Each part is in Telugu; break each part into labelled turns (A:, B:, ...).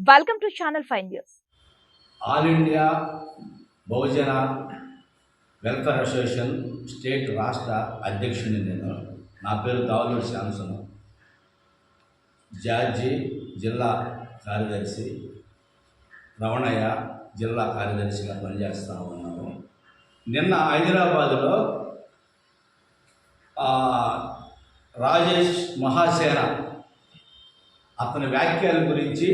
A: Welcome to channel five news
B: all India Bahujan welfare association state రాష్ట్ర అధ్యక్షుడిని నేను నా పేరు దావులూరు శాంసన్ జార్జి జిల్లా కార్యదర్శి రమణయ్య జిల్లా కార్యదర్శిగా పనిచేస్తూ ఉన్నాను నిన్న హైదరాబాదులో రాజేష్ మహాసేన అతని వ్యాఖ్యల గురించి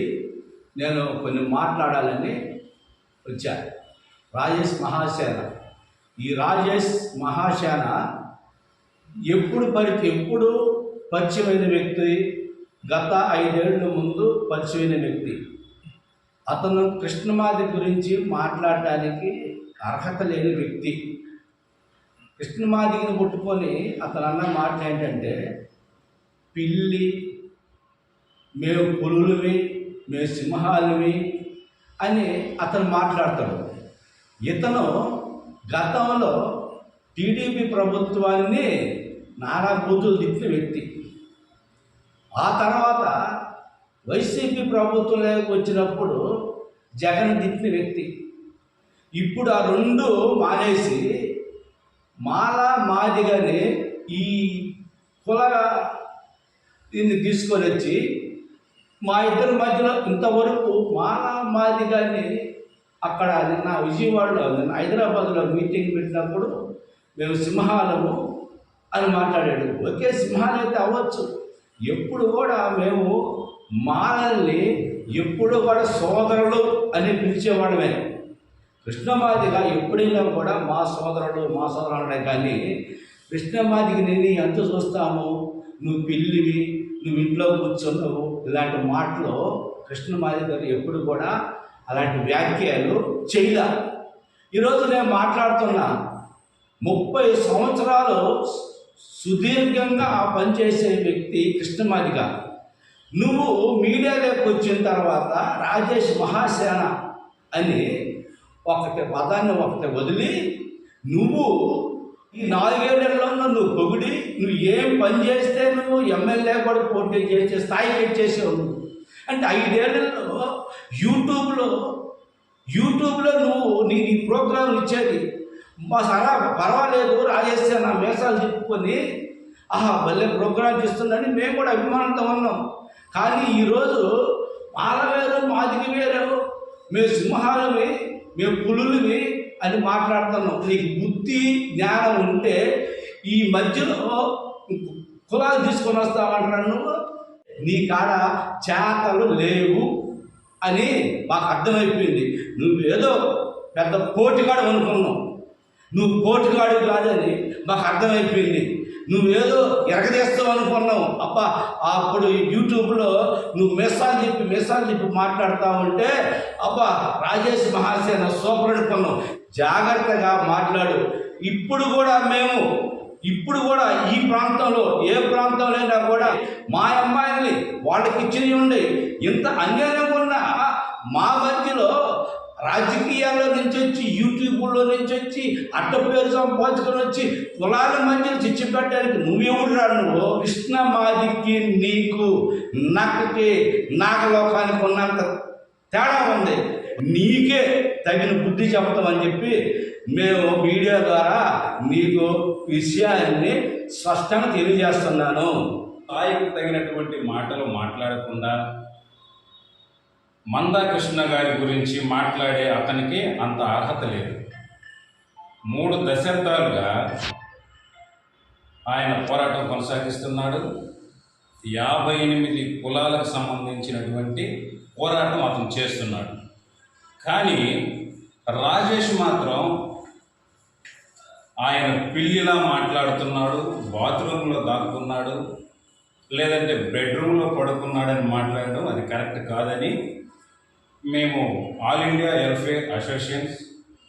B: నేను కొన్ని మాట్లాడాలని వచ్చాను రాజేష్ మహాసేన. ఈ రాజేష్ మహాసేన ఎప్పుడు పరి ఎప్పుడు పరిచయమైన వ్యక్తి గత ఐదేళ్ళ ముందు పరిచయమైన వ్యక్తి. అతను కృష్ణమాది గురించి మాట్లాడటానికి అర్హత లేని వ్యక్తి. కృష్ణమాదిని పుట్టుకొని అతను అన్న మాట ఏంటంటే పిల్లి మేము పులులవి మేము సింహాలవి అని అతను మాట్లాడతాడు. ఇతను గతంలో టీడీపీ ప్రభుత్వాన్ని నానా బూతులు తిప్పిన వ్యక్తి. ఆ తర్వాత వైసీపీ ప్రభుత్వంలోకి వచ్చినప్పుడు జగన్ తిప్పిన వ్యక్తి. ఇప్పుడు ఆ రెండు మానేసి మాలా మాదిగని ఈ కుల దీన్ని తీసుకొని వచ్చి మా ఇద్దరి మధ్యలో ఇంతవరకు మాల మాదిగాని అక్కడ నిన్న విజయవాడలో నిన్న హైదరాబాద్లో మీటింగ్ పెట్టినప్పుడు మేము సింహాలము అని మాట్లాడాడు. ఓకే సింహాలు అయితే అవ్వచ్చు. ఎప్పుడు కూడా మేము మానల్ని ఎప్పుడు కూడా సోదరుడు అని పిలిచేవాడమే కృష్ణమాదిగా ఎప్పుడైనా కూడా మా సోదరుడు మా సోదరుడే కానీ కృష్ణమాదికి నేను ఎంత చూస్తాము నువ్వు పిల్లివి నువ్వు ఇంట్లో కూర్చున్నావు ఇలాంటి మాటలు కృష్ణమాది గారు ఎప్పుడు కూడా అలాంటి వ్యాఖ్యలు చేయల. ఈరోజు నేను మాట్లాడుతున్నా ముప్పై సంవత్సరాలు సుదీర్ఘంగా పనిచేసే వ్యక్తి కృష్ణమాదిగా నువ్వు మీడియాలోకి వచ్చిన తర్వాత రాజేష్ మహాసేన అని ఒకటి పదాన్ని ఒకటి వదిలి నువ్వు ఈ నాలుగేళ్ళలో నువ్వు పొగిడి నువ్వు ఏం పని చేస్తే నువ్వు ఎమ్మెల్యే కూడా పోటీ చేసే స్థాయికి వచ్చేసావు అంటే ఐదేళ్ళలో యూట్యూబ్లో యూట్యూబ్లో నువ్వు నీ నీ ప్రోగ్రాం ఇచ్చేది. మా సరా పర్వాలేదు రాజేస్తే నా మేసాలు చెప్పుకొని ఆహా భలే ప్రోగ్రాం చేస్తుందని మేము కూడా అభిమానంతో ఉన్నాం. కానీ ఈరోజు మాల వేరు మాదిగి వేరు మేము సింహాలని మేము పులులని అని మాట్లాడుతున్నాం నీకు బుద్ధి జ్ఞానం ఉంటే ఈ మధ్యలో కులాలు తీసుకొని వస్తామంటున్నాను నువ్వు. నీ కాడ చేతలు లేవు అని మాకు అర్థమైపోయింది. నువ్వేదో పెద్ద కోటిగాడు అనుకున్నావు. నువ్వు కోటిగాడు కాదని మాకు అర్థమైపోయింది. నువ్వేదో ఎరగదేస్తావు అనుకున్నావు. అబ్బా అప్పుడు యూట్యూబ్లో నువ్వు మెస్సాలు చెప్పి మెస్సాలు చెప్పి మాట్లాడుతూ ఉంటే అబ్బా రాజేష్ మహాసేన సూపర్ అనుకున్నావు. జాగ్రత్తగా మాట్లాడు. ఇప్పుడు కూడా మేము ఇప్పుడు కూడా ఈ ప్రాంతంలో ఏ ప్రాంతంలో అయినా కూడా మా అమ్మాయిల్ని వాళ్ళకి ఇచ్చినవి ఉండి ఇంత అన్యాయం ఉన్నా మా మధ్యలో రాజకీయాల్లో నుంచి వచ్చి యూట్యూబ్లో నుంచి వచ్చి అడ్డ పేరు సంపాదించుకొని వచ్చి కులాల మధ్యలో చిచ్చిపెట్టడానికి నువ్వెవడురా నువ్వు? కృష్ణ మాదికి నీకు నక్కకి నాగలోకానికి ఉన్నంత తేడా ఉంది. నీకే తగిన బుద్ధి చెప్తామని చెప్పి మేము మీడియా ద్వారా నీకు విషయాన్ని స్పష్టంగా తెలియజేస్తున్నాను.
C: స్థాయికి తగినటువంటి మాటలు మాట్లాడకుండా మందాకృష్ణ గారి గురించి మాట్లాడే అతనికి అంత అర్హత లేదు. మూడు దశాబ్దాలుగా ఆయన పోరాటం కొనసాగిస్తున్నాడు. యాభై ఎనిమిది కులాలకు సంబంధించినటువంటి పోరాటం అతను చేస్తున్నాడు. కానీ రాజేష్ మాత్రం ఆయన పిల్లిలా మాట్లాడుతున్నాడు బాత్రూంలో దాక్కున్నాడు లేదంటే బెడ్రూమ్లో పడుకున్నాడని మాట్లాడడం అది కరెక్ట్ కాదని మేము ఆల్ ఇండియా వెల్ఫేర్ అసోసియేషన్స్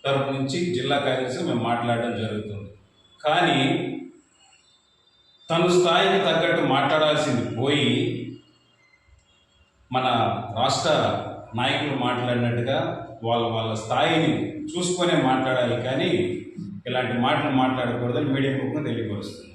C: తరపు నుంచి జిల్లా కార్యదర్శి మేము మాట్లాడడం జరుగుతుంది. కానీ తను స్థాయికి తగ్గట్టు మాట్లాడాల్సింది పోయి మన రాష్ట్ర నాయకులు మాట్లాడినట్టుగా వాళ్ళ వాళ్ళ స్థాయిని చూసుకొనే మాట్లాడాలి కానీ ఇలాంటి మాటలు మాట్లాడకూడదని మీడియా ముఖం తెలియపరుస్తుంది